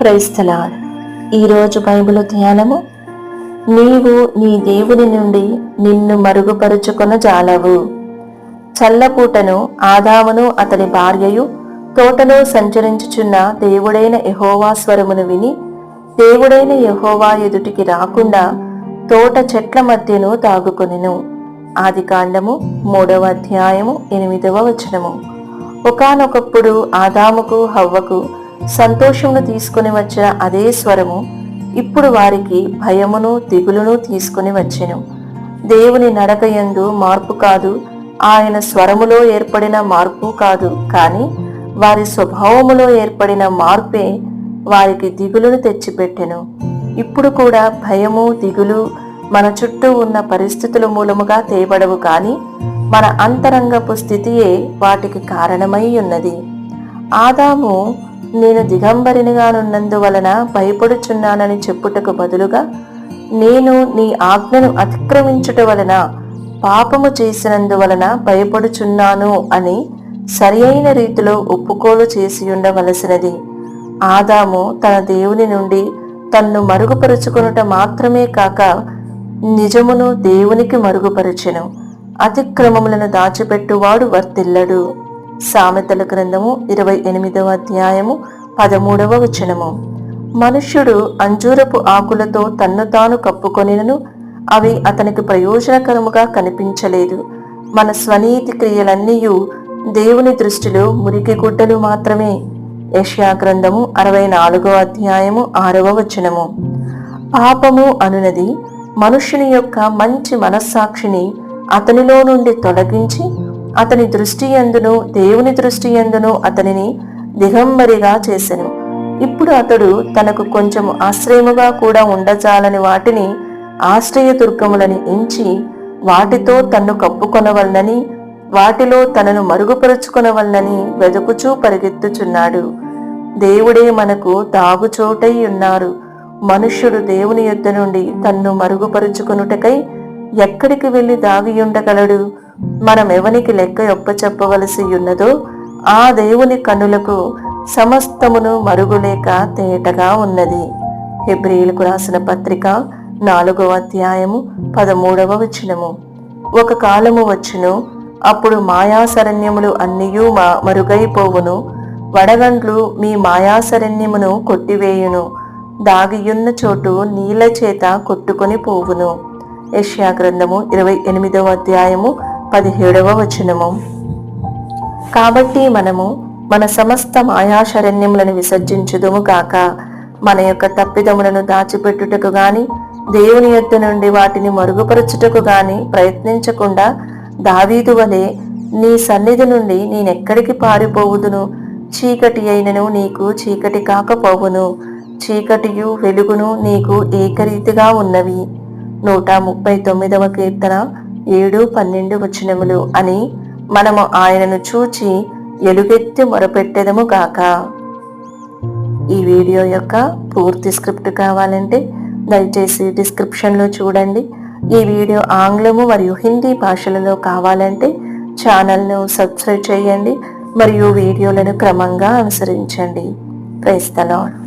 క్రైస్తలా ఈరోజు బైబిల్ ధ్యానము. నీవు నీ దేవుని నుండి నిన్ను మరుగుపరుచుకొన జాలవు. చల్లపూటను ఆదామును అతని భార్యయు తోటలో సంచరించుచున్న దేవుడైన యహోవా స్వరమును విని దేవుడైన యహోవా ఎదుటికి రాకుండా తోట చెట్ల మధ్యను తాగుకొనెను. ఆది కాండము మూడవ అధ్యాయము ఎనిమిదవ వచనము. ఒకానొకప్పుడు ఆదాముకు హవ్వకు సంతోషమును తీసుకుని వచ్చిన అదే స్వరము ఇప్పుడు వారికి భయమును దిగులును తీసుకుని వచ్చెను. దేవుని నడకయందు మార్పు కాదు ఆయన స్వరములో ఏర్పడిన మార్పు కాదు కానీ వారి స్వభావములో ఏర్పడిన మార్పే వారికి దిగులును తెచ్చిపెట్టెను. ఇప్పుడు కూడా భయము దిగులు మన చుట్టూ ఉన్న పరిస్థితుల మూలముగా తేబడవు కానీ మన అంతరంగపు స్థితియే వాటికి కారణమై ఉన్నది. ఆదాము నేను దిగంబరినిగానున్నందువలన భయపడుచున్నానని చెప్పుటకు బదులుగా నేను నీ ఆజ్ఞను అతిక్రమించుట వలన పాపము చేసినందువలన భయపడుచున్నాను అని సరియైన రీతిలో ఒప్పుకోలు చేసి ఉండవలసినది ఆదాము తన దేవుని నుండి తన్ను మరుగుపరుచుకొనుట మాత్రమే కాక నిజమును దేవునికి మరుగుపరచెను. అతిక్రమములను దాచిపెట్టువాడు వర్తిల్లడు. సామెతల గ్రంథము ఇరవై ఎనిమిదవ అధ్యాయము పదమూడవ వచనము. మనుష్యుడు అంజూరపు ఆకులతో తన్ను తాను కప్పుకొనినను అవి అతనికి ప్రయోజనకరముగా కనిపించలేదు. మన స్వనీతి క్రియలన్నీయు దేవుని దృష్టిలో మురికి గుడ్డలు మాత్రమే. యష్యా గ్రంథము అరవై నాలుగవ అధ్యాయము ఆరవ వచనము. పాపము అనునది మనుష్యుని యొక్క మంచి మనస్సాక్షిని అతనిలో నుండి తొలగించి అతని దృష్టి ఎందును దేవుని దృష్టి ఎందును అతనిని దిగంబరిగా చేసెను. ఇప్పుడు అతడు తనకు కొంచెం ఆశ్రయముగా కూడా ఉండజాలని వాటిని ఆశ్రయ దుర్గములని ఎంచి వాటితో తన్ను కప్పుకొనవలనని వాటిలో తనను మరుగుపరుచుకొనవలనని వెదుకుచూ పరిగెత్తుచున్నాడు. దేవుడే మనకు దాగుచోటై ఉన్నారు. మనుష్యుడు దేవుని యొద్ద నుండి తన్ను మరుగుపరుచుకొనుటకై ఎక్కడికి వెళ్ళి దాగి ఉండగలడు? మనం ఎవనికి లెక్క ఒప్పచెప్పవలసి ఉన్నదో ఆ దేవుని కనులకు సమస్తమును మరుగులేక తేటగా ఉన్నది. హెబ్రియులకు రాసిన పత్రిక నాలుగవ అధ్యాయము పదమూడవ వచనము. ఒక కాలము వచ్చును అప్పుడు మాయాశరణ్యములు అన్నియూ మా మరుగైపోవును వడగండ్లు మీ మాయాశరణ్యమును కొట్టివేయును దాగియున్న చోటు నీళ్ళ చేత కొట్టుకొని పోవును. యష్యా గ్రంథము ఇరవై ఎనిమిదవ అధ్యాయము పదిహేడవ వచనము. కాబట్టి మనము మన సమస్త మాయాశరణ్యములను విసర్జించుదుము కాక మన యొక్క తప్పిదములను దాచిపెట్టుటకు గాని దేవుని యొద్ద నుండి వాటిని మరుగుపరచుటకు గాని ప్రయత్నించకుండా దావీదు వలె నీ సన్నిధి నుండి నేనెక్కడికి పారిపోవుదును? చీకటి అయినను నీకు చీకటి కాకపోవును. చీకటియు వెలుగును నీకు ఏకరీతిగా ఉన్నవి. నూట ముప్పై తొమ్మిదవ కీర్తన ఏడు పన్నెండు వచనములు అని మనము ఆయనను చూచి ఎలుగెత్తి మొరపెట్టెదము గాక. ఈ వీడియో యొక్క పూర్తి స్క్రిప్ట్ కావాలంటే దయచేసి డిస్క్రిప్షన్లో చూడండి. ఈ వీడియో ఆంగ్లము మరియు హిందీ భాషలలో కావాలంటే ఛానల్ను సబ్స్క్రైబ్ చేయండి మరియు వీడియోలను క్రమంగా అనుసరించండి. ప్రైస్తలాడ్